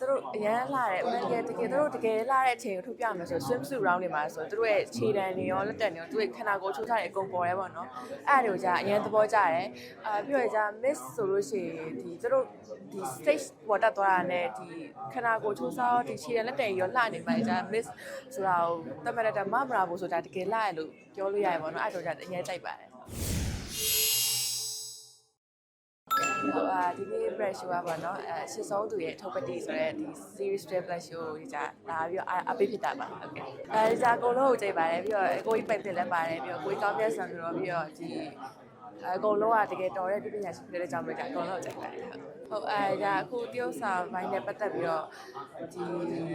သူတို့အရန်လာတယ်အမှန်တကယ်တကယ်သူတို့တကယ်လာတဲ့အချိန်ကိုထုတ်ပြမယ်ဆို swimsuit round တွေမှာဆိုသူတို့ရဲ့ခြေတံတွေရောလက်တံတွေရောသူတို့ရဲ့ခန္ဓာကိုယ်ချိုးစားတွေအကုန်ပေါ်ရဲပေါ့နော်အဲ့ဒါတွေကိုကြာအရန်သဘောကျတယ်အာပြီးတော့ကြာ miss ဆိုလို့ရှိရင်ဒီသူတို့ဒီ stage ပေါ်တက်သွားတာနဲ့ဒီခန္ဓာကိုယ်ချိုးစားရောဒီခြေတံလက်တံရောလှနေမှကြာ miss ဆိုတာကိုတတ်မှတ်တဲ့မမရာဘူးဆိုတာတကယ်လှရလို့ပြောလို့ရရပေါ့နော်အဲ့ဒါကြောင့်ကြာအရန်ကြိုက်ပါတယ် အာဒီနေ့ brand show ပါเนาะအဲရှစ်ဆုံးသူရဲ့ property ဆိုတဲ့ဒီ series brand show ကိုကြာလာပြီးတော့အပိဖြစ်တာပါဟုတ်ကဲ့အဲကြာကိုလုံးကိုကြိတ်ပါတယ်ပြီးတော့ကိုကြီးပိုက်တယ်လည်းပါတယ်ပြီးတော့ကိုကြီးကောင်းမြတ်ဆန်ဆိုတော့ပြီးတော့ဒီ အကုန်လုံးကတကယ်တော်တဲ့ပြပညာရှိဖြစ်တဲ့ကြောင့်ပဲကြာအကုန်လုံးကြိုက်လိုက်ဟုတ်အဲဒါအခုတရုတ်စာဘိုင်းနဲ့ပတ်သက်ပြီးတော့ဒီ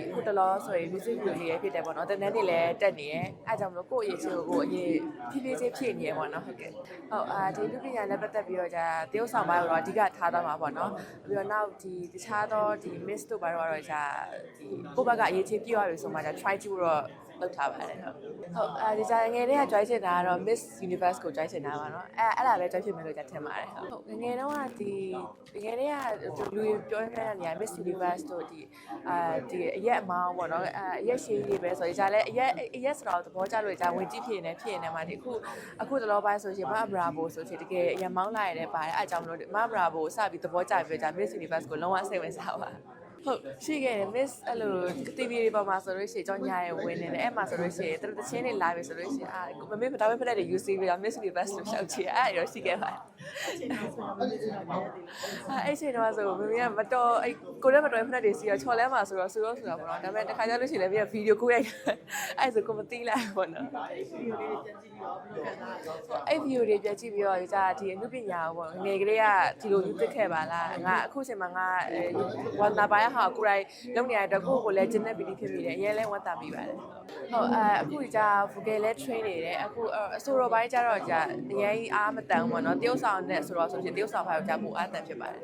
အခုတလောဆိုရင် music video လေးဖြစ်တယ်ပေါ့နော်တနေ့နေ့လည်းတက်နေရဲ့အဲကြောင့်မလို့ကိုယ့်အရေးချိုးကိုအရေးဖြည်းဖြည်းချင်းဖြည့်နေရပေါ့နော်ဟုတ်ကဲ့ဟုတ်အာဒီပြပညာနဲ့ပတ်သက်ပြီးတော့ကြာတရုတ်စာဘိုင်းကတော့အဓိကထားသားမှာပေါ့နော်ပြီးတော့နောက်ဒီတခြားသောဒီ miss တို့ဘာတော့ကတော့ကြာဒီကိုယ့်ဘက်ကအရေးချင်းပြည့်ရပြီဆိုမှကြာ try ကြည့်တော့ လုပ်ထားပါတယ်ဟုတ်ဟုတ်အဲဒီကြာငယ်တည်းက join ချင်တာကတော့ Miss Universe ကို join ချင်တာပါနော်အဲအဲ့ဒါပဲ join ဖြစ်မယ်လို့ကြထင်ပါတယ်ဟုတ်ငငယ်တော့ကဒီငငယ်တည်းကလူပြောရတဲ့နေရာ Miss Universe တို့ဒီအာဒီအရက်အမောင်းပေါ့နော်အဲအရက်ရှည်ကြီးပဲဆိုရင်ကြာလဲအရက်အရက်ဆိုတော့သဘောကျလို့ကြာဝင်ကြည့်ဖြစ်နေဖြစ်နေမှာဒီအခုအခုတလောပိုင်းဆိုရင်မဘရာဘိုဆိုရင်တကယ်အရက်မောင်းလာရတဲ့ပါတယ်အဲအကြောင်းမလို့မဘရာဘိုစပြီးသဘောကျပြီးကြာ Miss Universe ကိုလုံးဝစိတ်ဝင်စားပါ ဟုတ်ရှိခဲ့တယ် miss အဲ့လို TV တွေပေါ်မှာဆိုလို့ရှိရင်ကြောင်းညာရဲ့ဝင်နေတယ်အဲ့မှာဆိုလို့ရှိရင်သူတို့တချင်းတွေ live ဆိုလို့ရှိရင်အာမမေမတော်မဖက်တဲ့ UC ပြီးတော့ miss universe လို့ရှောက်ချင်အဲ့ရောရှိခဲ့ပါတယ်အဲ့ချိန်တော့ဆိုမမေကမတော်အဲ့ကိုလည်းမတော်ဖက်တဲ့စီရောချော်လဲမှာဆိုတော့ဆိုတော့ဆိုတာပေါ့နော်ဒါပေမဲ့တစ်ခါကျလို့ရှိရင်လည်းပြီးတော့ video ကိုရိုက်အဲ့ဆိုကိုမသိလိုက်ပေါ့နော်အဲ့ video တွေပြန်ကြည့်ပြီးတော့ကြာဒီအမှုပညာကိုပေါ့ငယ်ကလေးကဒီလိုယူသစ်ခဲ့ပါလားငါအခုချိန်မှာငါဝါနာပါရဟာကိုယ်တိုင်လုပ်နေရတဲ့ကိုကိုလည်းဂျင်းနဲ့ပီတီဖြစ်မိတယ်အရင်လဲဝတ်တာမိပါတယ်ဟုတ်အဲအခုကြာ vocal လဲ train နေတယ်အခုအဆိုတော်ပိုင်းကျတော့ကြာအရင်အားမတန်ဘူးပေါ့နော်တရုတ်ဆောင်နဲ့ဆိုတော့ဆိုရင်တရုတ်ဆောင်ဖိုင်ကိုကြာပိုအားတန်ဖြစ်ပါတယ်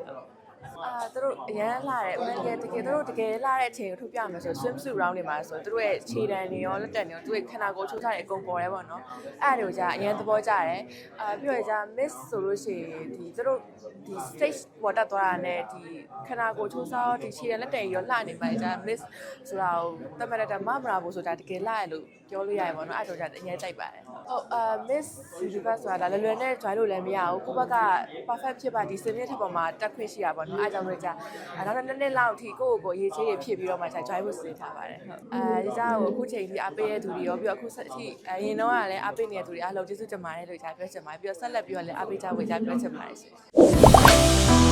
အာသူတို့အရန်လာတယ်အမှန်တကယ်တကယ်သူတို့တကယ်လာတဲ့အချိန်ကိုထုတ်ပြမယ်ဆို swimsuit round တွေမှာဆိုသူတို့ရဲ့ခြေတံတွေရောလက်တံတွေရောသူတို့ခန္ဓာကိုယ်ချိုးစားတွေအကုန်ပေါ်ရဲပေါ့နော်အဲ့ဒါတွေကိုကြာအရန်သဘောကျတယ်အာပြီးတော့ကြာ miss ဆိုလို့ရှိရင်ဒီသူတို့ဒီ stage ပေါ်တက်သွားတာနဲ့ဒီခန္ဓာကိုယ်ချိုးစားရောဒီခြေတံလက်တံရောလှနေမှကြာ miss ဆိုတာကိုတတ်မှတ်တဲ့မမရာဘူးဆိုတာတကယ်လှရလို့ပြောလို့ရရပေါ့နော်အဲ့ဒါကြောင့်အရင်ကြိုက်ပါတယ်ဟုတ်အာ miss universe ဆိုတာလွယ်လွယ်နဲ့ join လို့လည်းမရဘူးကိုယ့်ဘက်က perfect ဖြစ်ပါဒီစင်မြင့်ထက်ပေါ်မှာတက်ခွင့်ရှိရပါတော့အဲ့ဒါကြောင့်လည်းကြာနောက်တစ်နှစ်လောက်အထိကိုယ့်ကိုယ်ကိုအရေးကြီးတွေဖြစ်ပြီးတော့မှကြာ join ဖို့စဉ်းစားပါတယ်ဟုတ်အဲဒီကြောင့်အခုချိန်ထိအားပေးတဲ့သူတွေရောပြီးတော့အခုဆက်အထိအရင်တော့ကလည်းအားပေးနေတဲ့သူတွေအားလုံးကျေးဇူးတင်ပါတယ်လို့ကြာပြောချင်ပါတယ်ပြီးတော့ဆက်လက်ပြီးတော့လည်းအားပေးကြဖို့ကြာပြောချင်ပါတယ်ရှင်